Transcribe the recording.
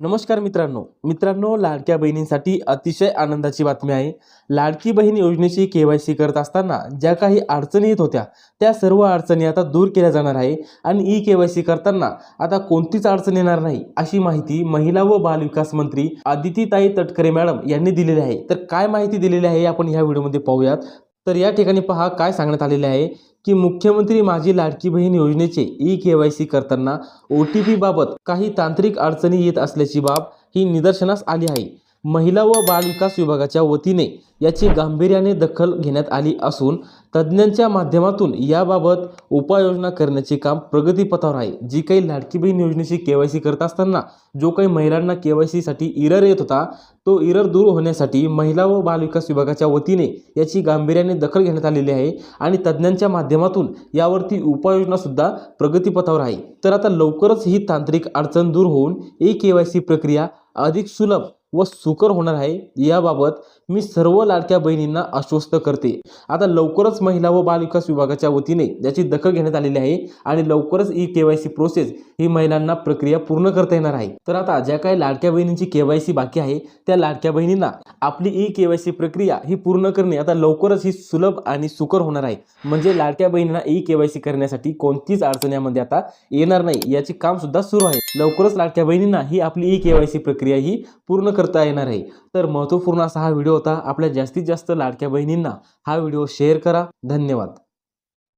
नमस्कार मित्रांनो. मित्रांनो लाडक्या बहिणींसाठी अतिशय आनंदाची बातमी आहे. लाडकी बहीण योजनेची के वाय सी करत असताना ज्या काही अडचणी येत होत्या त्या सर्व अडचणी आता दूर केल्या जाणार आहे आणि ई के वाय सी करताना आता कोणतीच अडचण येणार नाही अशी माहिती महिला व बालविकास मंत्री आदितीताई तटकरे मॅडम यांनी दिलेली आहे. तर काय माहिती दिलेली आहे आपण ह्या व्हिडिओमध्ये पाहूयात. तर या ठिकाणी पहा काय सांगण्यात आलेले आहे की मुख्यमंत्री माझी लाडकी बहीण योजनेचे ई के वाय सी करताना ओ टी पीबाबत काही तांत्रिक अडचणी येत असल्याची बाब ही निदर्शनास आली आहे. महिला व बालविकास विभागाच्या वतीने याची गांभीर्याने दखल घेण्यात आली असून तज्ज्ञांच्या माध्यमातून याबाबत उपाययोजना करण्याचे काम प्रगतीपथावर आहे. जी काही लाडकी बहीण योजनेची के वाय सी करत असताना जो काही महिलांना के वाय सीसाठी इरर येत होता तो इरर दूर होण्यासाठी महिला व बालविकास विभागाच्या वतीने याची गांभीर्याने दखल घेण्यात आलेली आहे आणि तज्ज्ञांच्या माध्यमातून यावरती उपाययोजनासुद्धा प्रगतीपथावर आहे. तर आता लवकरच ही तांत्रिक अडचण दूर होऊन ई के वाय सी प्रक्रिया अधिक सुलभ व सुकर होणार आहे. याबाबत मी सर्व लाडक्या बहिणींना आश्वस्त करते. आता लवकरच महिला व बालविकास विभागाच्या वतीने याची दखल घेण्यात आलेली आहे आणि लवकरच E K Y C process ही महिलांना प्रक्रिया पूर्ण करता येणार आहे. तर आता ज्या काही लाडक्या बहिणींची के वाय सी बाकी आहे त्या लाडक्या बहिणींना आपली ई के वाय सी प्रक्रिया ही पूर्ण करणे आता लवकरच ही सुलभ आणि सुकर होणार आहे. म्हणजे लाडक्या बहिणींना ई के वाय सी करण्यासाठी कोणतीच अडचण यामध्ये आता येणार नाही. याचे काम सुद्धा सुरू आहे. लवकरच लाडक्या बहिणींना ही आपली ई के वाय सी प्रक्रिया ही पूर्ण करता येणार आहे. तर महत्त्वपूर्ण असा हा व्हिडिओ होता. आपल्या जास्तीत जास्त लाडक्या बहिणींना हा व्हिडिओ शेअर करा. धन्यवाद.